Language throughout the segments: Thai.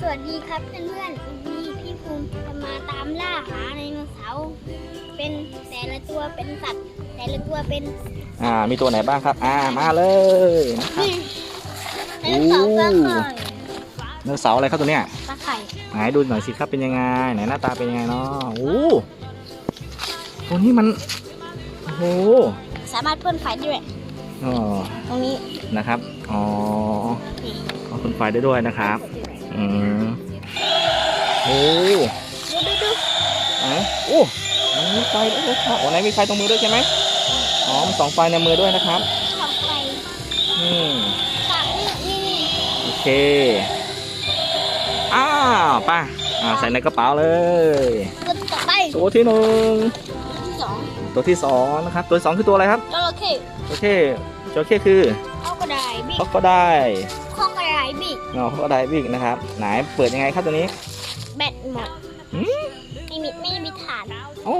สวัสดีครับเพื่อนๆวันนี้พี่ภูมิจะมาตามล่าหาไดโนเสาร์เป็นแต่ละตัวเป็นสัตว์ แต่ละตัวเป็นอ่า มีตัวไหนบ้างครับ อ่า มาเลยนะครับไดโนเสาร์ตาไข่เนื้อเสาร์อะไรครับตัวเนี้ยตาไข่ไหนดูหน่อยสิครับเป็นยังไง ไหนหน้าตาเป็นยังไงเนาะโอ้ตัวนี้มันโอ้โหสามารถพ่นไฟได้ด้วยอ๋อตรงนี้นะครับ อ๋อนี่เอาคุณไฟได้ด้วยนะครับ อืมโอ้ดูดูดูไหนโอ้มันมีไฟด้วยครับโอ้ไหนมีไฟตรงมือด้วยใช่ไหมอ๋อมีสองไฟในมือด้วยนะครับทำไฟอืมปากนี่นี่นี่โอเค อ้าวไป่ะอ่าใส่ในกระเป๋าเลยตัวต่อไปตัวที่หนึ่งตัวที่สองตัวที่สองนะครับ ตัวที่สองคือตัวอะไรครับจระเข้โอเคจระเข้คือข้อกระไดบิ๊คอกก็ได้ข้อกระ ไดบิ๊กอ๋อคอกก็ได้บิ๊กนะครับ ไหนเปิดยังไงครับตัวนี้ แบตหมดหืมไม่มีไม่มีฐานโอ้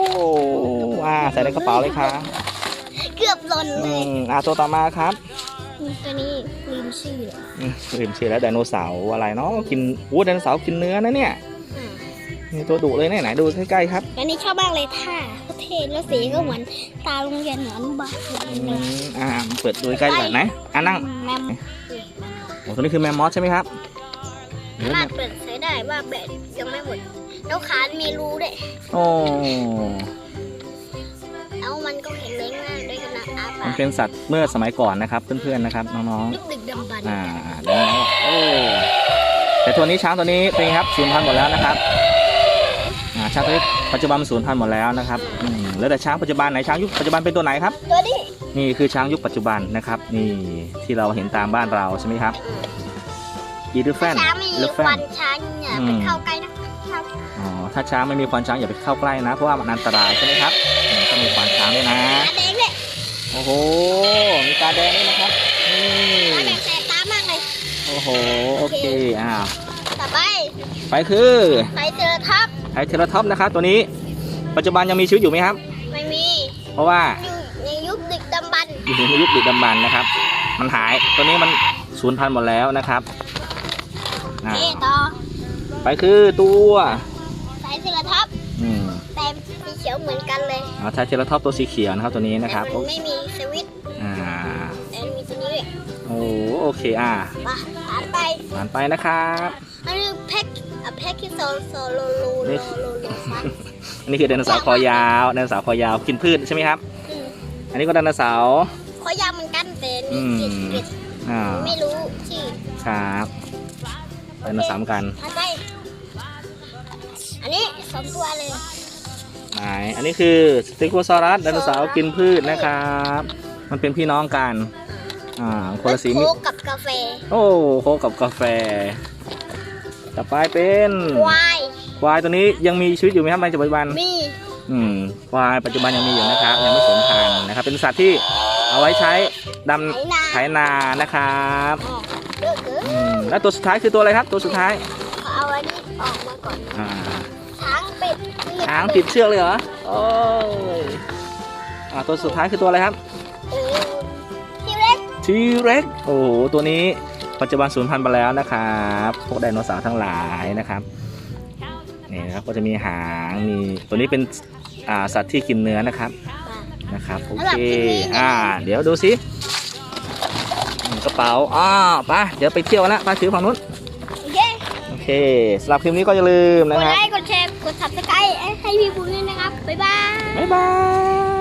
อ่าใส่ในกระเป๋าเลยครับเกือบหล่นเลอืยมอ่าตัวต่อมาครับตัวนี้ลืมชื่อเลยอืมลืมชื่อแล้วไดโนเสาร์อะไรเนาะกินอู้ไดโนเสาร์กินเนื้อนะเนี่ยอ่านี่ตัวดุเลยเนี่ยไหนดูใกล้ๆครับอันนี้ชอบมากเลยท่าโคตรเท่แล้วสีก็เหมือนตาโรงเรียนเหมือนอนุบาลอืมอ่าเปิดดูใกล้ๆก่อนนะอ่านั่งแมมโอ้ ตัวนี้คือแมมมอสใช่ไหมครับหรือสาว่ามารถเปิดใช้ได้ว่าแบตยังไม่หมดแล้วขามีรูด้วยโอ้แล้วมันก็แข็งแรงมากด้วยขนาดอามัปานกเป็นสัตว์เมื่อสมัยก่อนนะครับเพื่อนๆนะครับน้องดึกดึกดำบรรพ์ๆอ่าเดี๋ยวนะโอ้แต่ตัวนี้ช้างตัวนี้เป็นไงครับสูญพันธุ์หมดแล้วนะครับอ่าช้างตัวนี้ปัจจุบันมันสูญพันธุ์หมดแล้วนะครับอืมแล้วแต่ช้างปัจจุบันไหนช้างยุคปัจจุบันเป็นตัวไหนครับ ตัวนี้ นี่คือช้างยุคปัจจุบันนะครับ นี่ที่เราเห็นตามบ้านเราใช่ไหมครับอีลิฟแฟนช้างมีอีลิฟคแฟวันนช้างอย่าไปเข้าใกล้นะเข้าอ๋อถ้าช้างไม่มีควันช้างอย่าไปเข้าใกล้นะ เพราะว่ามันอันตรายใช่ไหมครับอืมต้องมีควันช้างด้วยนะตาแดงเลยโอ้โหมีตาแดงด้วยนะครับนี่ตาแดงแสบตามากเลยโอ้โหโอเคอ้าวต่อไปไปคือไปเจอทับไทเทราท็อปส์นะครับตัวนี้ ปัจจุบันยังมีชีวิตอยู่ไหมครับ ไม่มี เพราะว่า อยู่ในยุคดึกดำบรรพ์นะครับ มันหายตัวนี้มันสูญพันธุ์หมดแล้วนะครับอ่าเท่ต่อไปคือตัวสายเทเลทับอืมแต่สีเขียวเหมือนกันเลยไทเทราท็อปส์ตัวสีเขียวนะครับตัวนี้นะครับแต่มันไม่มีสวิตช์อ่าแต่มันมีตัวนี้ด้วยโอ้โอเคอ่ามาผ่านไปผ่านไปนะครับอันนี้แพ็คอะแพ็คที่โซโซโลโลโลโลโลฟันอันนี้คือไดโนเสาร์คอยาวไดโนเสาร์คอยาวกินพืชใช่ไหมครับ อืมอันนี้ก็ไดโนเสาร์ ขอยาวเหมือนกันแต่อืมีม เกล็ดเกล็ดอ่าไม่รู้ชื่อครับไดโนเสาร์เหมือนกันผ่านไปอันนี้สองตัวเลย ไหนอันนี้คือสติโกซอรัสไดโนเสาร์กินพืชนะครับ มันเป็นพี่น้องกัน อ่าคนละสีโค้มิกกับกาแฟโอ้โคกับกาแฟ ต่อไปเป็นควายควายตัวนี้ยังมีชีวิตอยู่ไหมครับในปัจจุบันมี อืมควายปัจจุบันยังมีอยู่นะครับ ยังไม่สูญพันธุ์นะครับ เป็นสัตว์ที่เอาไว้ใช้ดไถนาำไถนานะครับออกเยอะเกินอืมแล้วตัวสุดท้ายคือตัวอะไรครับ ตัวสุดท้ายเอาอันนี้ออกมาก่อนอ่าช้างเป็ดช้างติดเชือกเลยเหรอโอ้ยอ่าตัวสุดท้ายคือตัวอะไรครับเออที่เล็กทีเร็กโอ้โหตัวนี้ปัจจุบันสูญพันธุ์ไปแล้วนะครับพวกไดโนเสาร์ทั้งหลายนะครับนี่นะครับก็จะมีหางมีตัวนี้เป็น อ่าสัตว์ที่กินเนื้อนะครับนะครับโอเคอ่า เดี๋ยวดูสิอืมกระเป๋าอ้าวไปเดี๋ยวไปเที่ยวกันละไปถือฝั่งนู้นโอเคโอเคสำหรับคลิปนี้ก็อย่าลืมกนะดครับไลค์กดแชร์กด subscribe ให้พี่บูมด้วยนะครับบ๊ายบายบ๊ายบาย